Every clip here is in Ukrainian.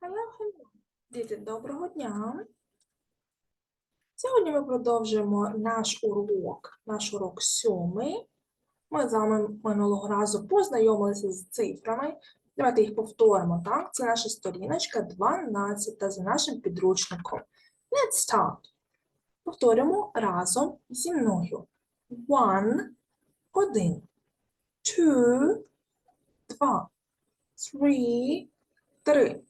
Hello, hello. Діти, доброго дня. Сьогодні ми продовжуємо наш урок, наш урок сьомий. Ми з вами минулого разу познайомилися з цифрами. Давайте їх повторимо, так? Це наша сторіночка 12 за нашим підручником. Let's start. Повторюємо разом зі мною. One – один. Two – два. Three – три.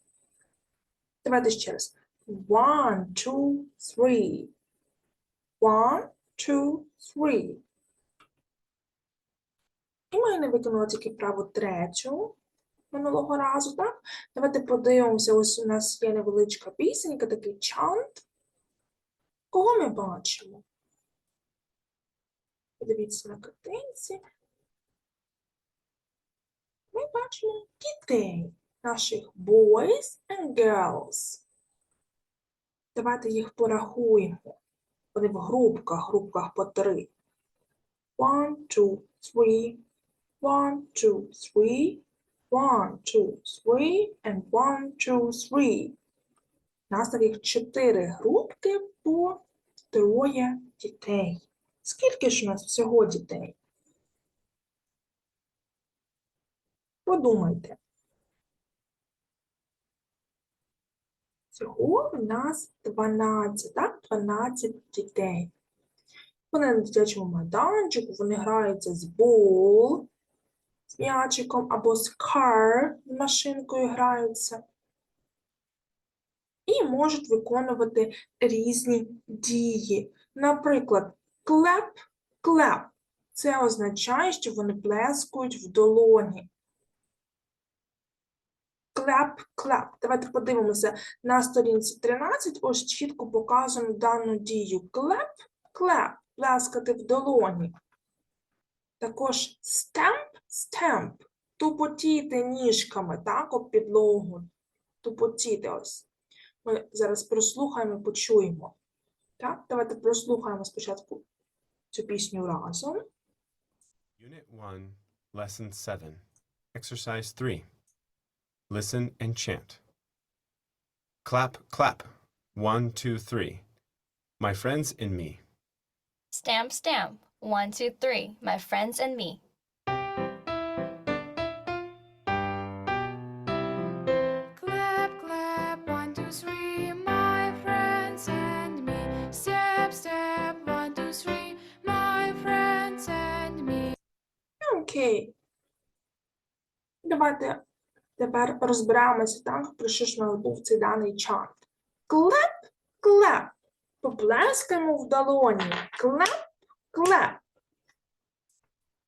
Давайте ще раз. One, two, three. One, two, three. І ми не виконали тільки праву третю минулого разу, так? Давайте подивимося, ось у нас є невеличка пісенька, такий чант. Кого ми бачимо? Подивіться на картинці. Ми бачимо дітей наших boys and girls. Давайте їх порахуємо. Вони в групках, групках по три. One, two, three. One, two, three. One, two, three. And one, two, three. Нас таких чотири групки по троє дітей. Скільки ж у нас всього дітей? Подумайте. Всього в нас 12, так? 12 дітей. Вони на дитячому майданчику, вони граються з бол, з м'ячиком, або з з машинкою граються. І можуть виконувати різні дії. Наприклад, clap, clap. Це означає, що вони плескають в долоні. Clap, clap. Давайте подивимося на сторінці 13. Ось чітко показано дану дію. Clap, clap. Плескати в долоні. Також stamp, stamp. Тупотіти ніжками, так, об підлогу. Тупотіти ось. Ми зараз прослухаємо почуємо. Так, давайте прослухаємо спочатку цю пісню разом. Unit 1, Lesson 7, Exercise 3. Listen and chant. Clap, clap. One, two, three. My friends and me. Stamp, stamp. One, two, three. My friends and me. Clap, clap, one, two, three, my friends and me. Step, step, one, two, three, my friends and me. Окей. Давайте тепер розберемося, так, про що ж мав був цей даний чант. Клеп, клеп. Поплескаємо в долоні. Клеп, клеп.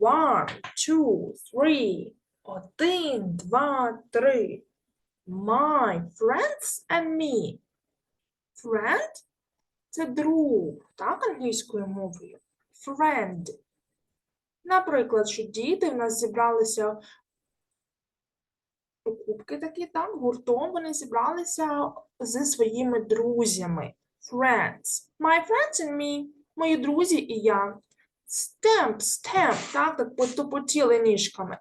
One, two, three. Один, два, три. My friends and me. Friend – це друг, так, англійською мовою. Friend. Наприклад, що діти в нас зібралися покупки такі, так, гуртом вони зібралися зі своїми друзями. Friends. My friends and me. Мої друзі і я. Stamp, stamp, так, так потопотіли ніжками.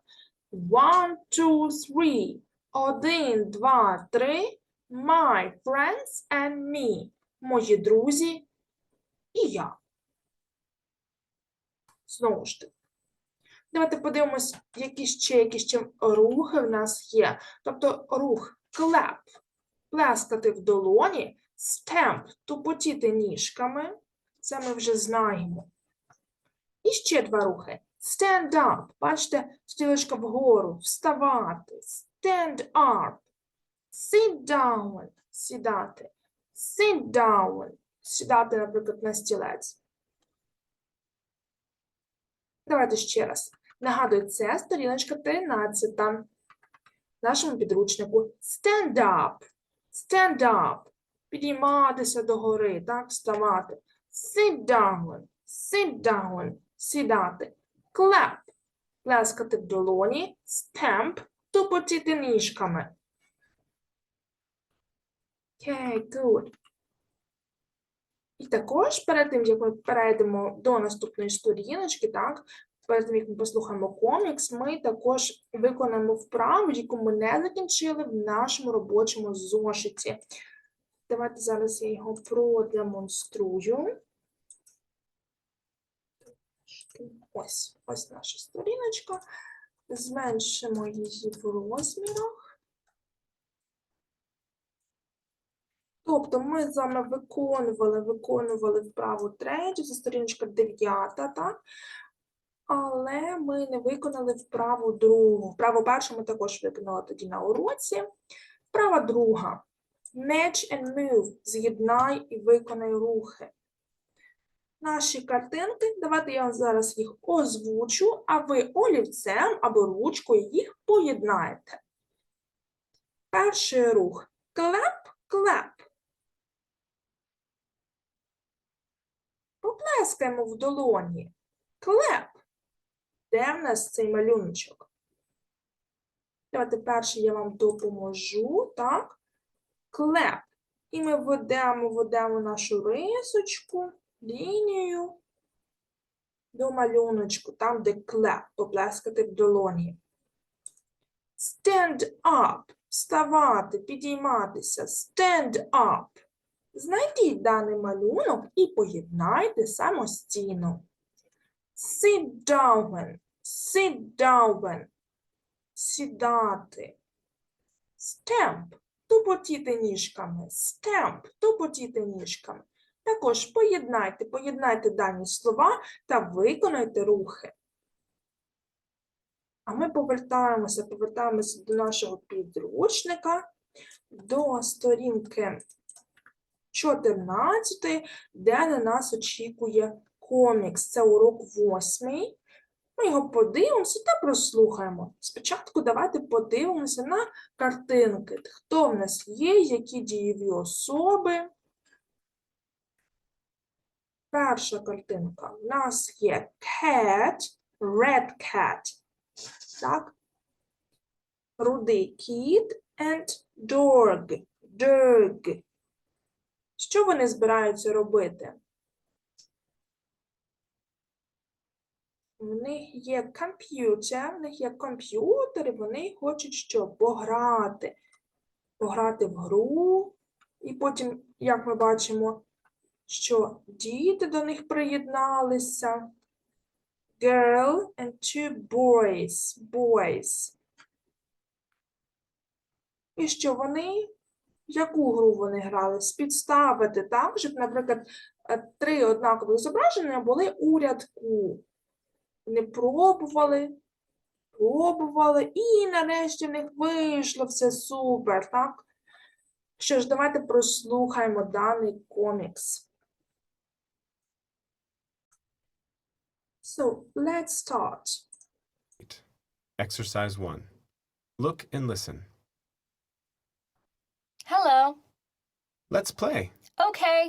One, two, three. Один, два, три. My friends and me. Мої друзі і я. Знову ж таки. Давайте подивимось, які ще, які ще рухи в нас є. Тобто рух clap, плескати в долоні, stamp, тупотіти ніжками. Це ми вже знаємо. І ще два рухи. Stand up. Бачите, стрілочка вгору. Вставати. Stand up. Sit down. Сідати. Sit down. Сідати, наприклад, на стілець. Давайте ще раз. Нагадую, це сторіночка 13 в нашому підручнику. Stand up. Stand up. Підійматися догори, так, вставати. Sit down. Sit down. Сідати. Clap. Плескати в долоні. Stamp. Тупотіти ніжками. Okay, good. І також перед тим, як ми перейдемо до наступної сторіночки, так, перед тим, як ми послухаємо комікс, ми також виконаємо вправу, яку ми не закінчили в нашому робочому зошиті. Давайте зараз я його продемонструю. Ось, ось наша сторіночка. Зменшимо її в розмірах. Тобто ми з вами виконували, виконували вправу третю, це сторіночка дев'ята, так? Але ми не виконали вправу другу. Вправу першу ми також виконали тоді на уроці. Вправа друга. Match and move. З'єднай і виконай рухи. Наші картинки, давайте я зараз їх озвучу, а ви олівцем або ручкою їх поєднаєте. Перший рух. Клеп, клеп. Поплескаємо в долоні. Клеп. Де в нас цей малюночок? Давайте перше я вам допоможу, так? Клеп. І ми ведемо, ведемо нашу рисочку, лінію до малюночку, там, де клеп, поплескати в долоні. Stand up. Вставати, підійматися. Stand up. Знайдіть даний малюнок і поєднайте самостійно. Sit down. Sit down. Сідати. Stamp. Тупотіти ніжками. Stamp. Тупотіти ніжками. Також поєднайте, поєднайте дані слова та виконайте рухи. А ми повертаємося, повертаємося до нашого підручника, до сторінки 14, де на нас очікує комікс. Це урок 8. Ми його подивимося та прослухаємо. Спочатку давайте подивимося на картинки. Хто в нас є, які дієві особи. Перша картинка. У нас є cat, red cat. Так? Рудий кіт and dog. Dog. Що вони збираються робити? В них є комп'ютер, в них є комп'ютер, і вони хочуть що? Пограти. Пограти в гру. І потім, як ми бачимо, що діти до них приєдналися. Girl and two boys. Boys. І що вони? Яку гру вони грали? Спідставити, так? Щоб, наприклад, е, три однакові зображення були у рядку. Вони пробували, пробували, і нарешті в них вийшло все супер, так? Що ж, давайте прослухаємо даний комікс. So, let's start. Exercise 1. Look and listen. Hello. Let's play. Okay.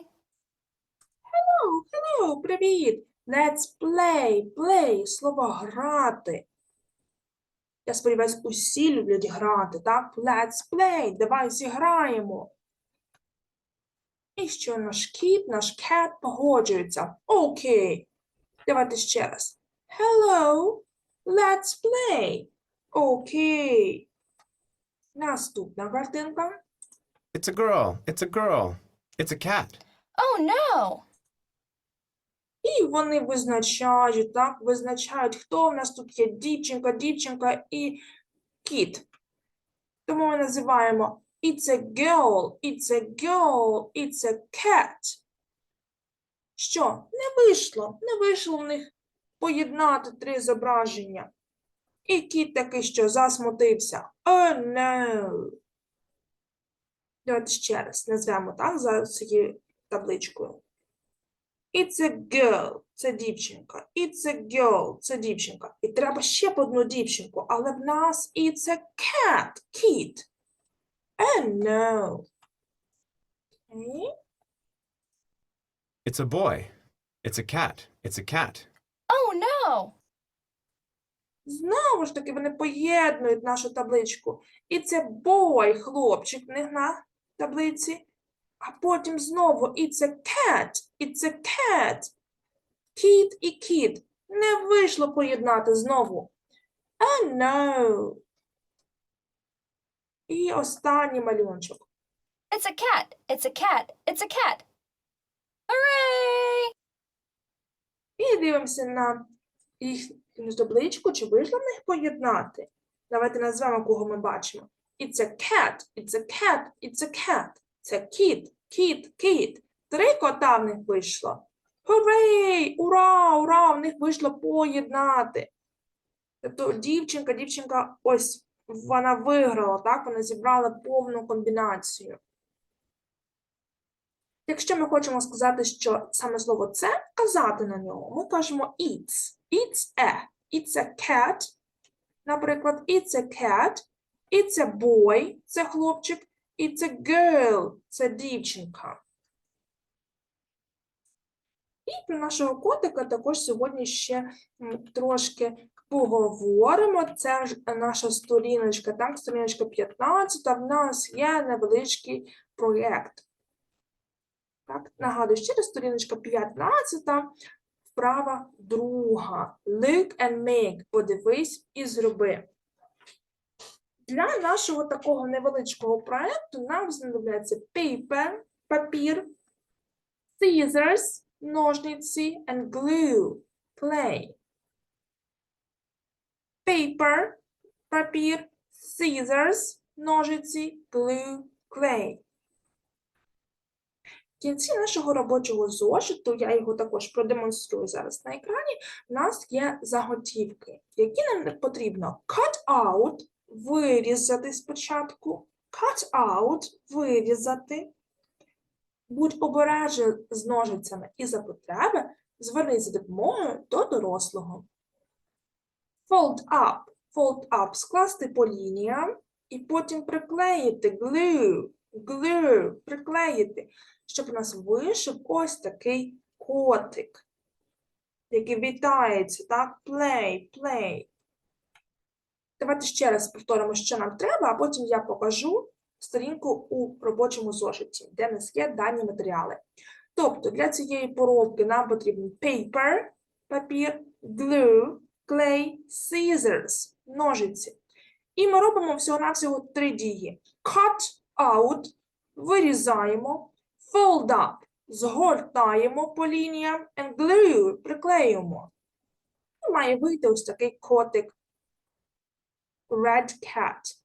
Hello, hello, привіт. Let's play, play, слово грати. Я сподіваюся, усі люблять грати, так? Let's play, давай зіграємо. І що наш кіт, наш cat погоджується. Окей. Давайте ще раз. Hello, let's play. Окей. Наступна картинка. It's a girl. It's a girl. It's a cat. Oh no. І вони визначають, так, визначають, хто в нас тут є дівчинка, дівчинка і кіт. Тому ми називаємо It's a girl, it's a girl, it's a cat. Що? Не вийшло, не вийшло в них поєднати три зображення. І кіт такий, що засмутився. Oh no. Давайте ще раз назвемо так за цією табличкою. It's a girl, це дівчинка. It's a girl, це дівчинка. І треба ще б одну дівчинку, але в нас it's a cat, kid. Oh no. Okay. It's a boy. It's a cat. It's a cat. Oh no. Знову ж таки вони поєднують нашу табличку. It's a boy, хлопчик в них на таблиці. А потім знову it's a cat, it's a cat. Кіт і кіт. Не вийшло поєднати знову. Oh, no. І останній малюночок. It's a cat. It's a cat. It's a cat. Hooray! І дивимося на їхню табличку, чи вийшло в них поєднати. Давайте назвемо, кого ми бачимо. It's a cat, it's a cat, it's a cat. Це кіт, кіт, кіт. Три кота в них вийшло. Hooray! Ура! Ура! В них вийшло поєднати. Тобто дівчинка, дівчинка, ось вона виграла, так? Вона зібрала повну комбінацію. Якщо ми хочемо сказати, що саме слово це, казати на ньому, ми кажемо it's. It's a. It's a cat. Наприклад, it's a cat. It's a boy. Це хлопчик. It's a girl. Це дівчинка. І про нашого котика також сьогодні ще трошки поговоримо. Це ж наша сторіночка, так, сторіночка 15, в нас є невеличкий проєкт. Так, нагадую, ще раз сторіночка 15, вправа друга. Look and make. Подивись і зроби. Для нашого такого невеличкого проекту нам знадобляться paper, папір, scissors, ножниці and glue, clay. Paper, папір, scissors, ножиці, glue, clay. В кінці нашого робочого зошиту, я його також продемонструю зараз на екрані, у нас є заготівки, які нам потрібно cut out, вирізати спочатку, cut out, вирізати. Будь обережний з ножицями і за потреби звернись за допомогою до дорослого. Fold up, fold up, скласти по лініям і потім приклеїти, glue, glue, приклеїти, щоб у нас вийшов ось такий котик, який вітається, так? Play, play. Давайте ще раз повторимо, що нам треба, а потім я покажу сторінку у робочому зошиті, де в нас є дані матеріали. Тобто для цієї поробки нам потрібен paper, папір, glue, clay, scissors, ножиці. І ми робимо всього-навсього три дії. Cut out, вирізаємо, fold up, згортаємо по лініям, and glue, приклеюємо. І має вийти ось такий котик Red Cat.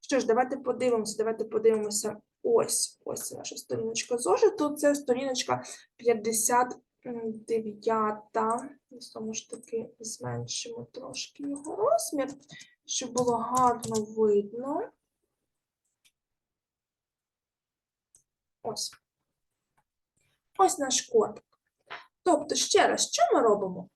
Що ж, давайте подивимося, давайте подивимося. Ось, ось наша сторіночка зошиту. Це сторіночка 59. Тому ж таки зменшимо трошки його розмір, щоб було гарно видно. Ось. Ось наш котик. Тобто, ще раз, що ми робимо?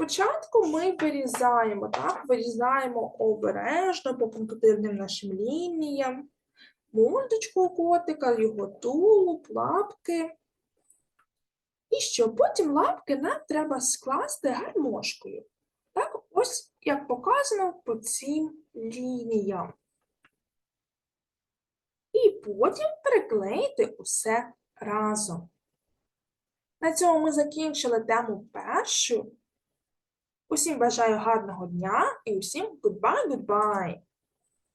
Спочатку ми вирізаємо, так? Вирізаємо обережно по пунктирним нашим лініям, мордочку котика, його тулуб, лапки. І що? Потім лапки нам треба скласти гармошкою. Так, ось як показано по цим лініям. І потім приклеїти усе разом. На цьому ми закінчили тему першу. Усім бажаю гарного дня і усім goodbye, goodbye!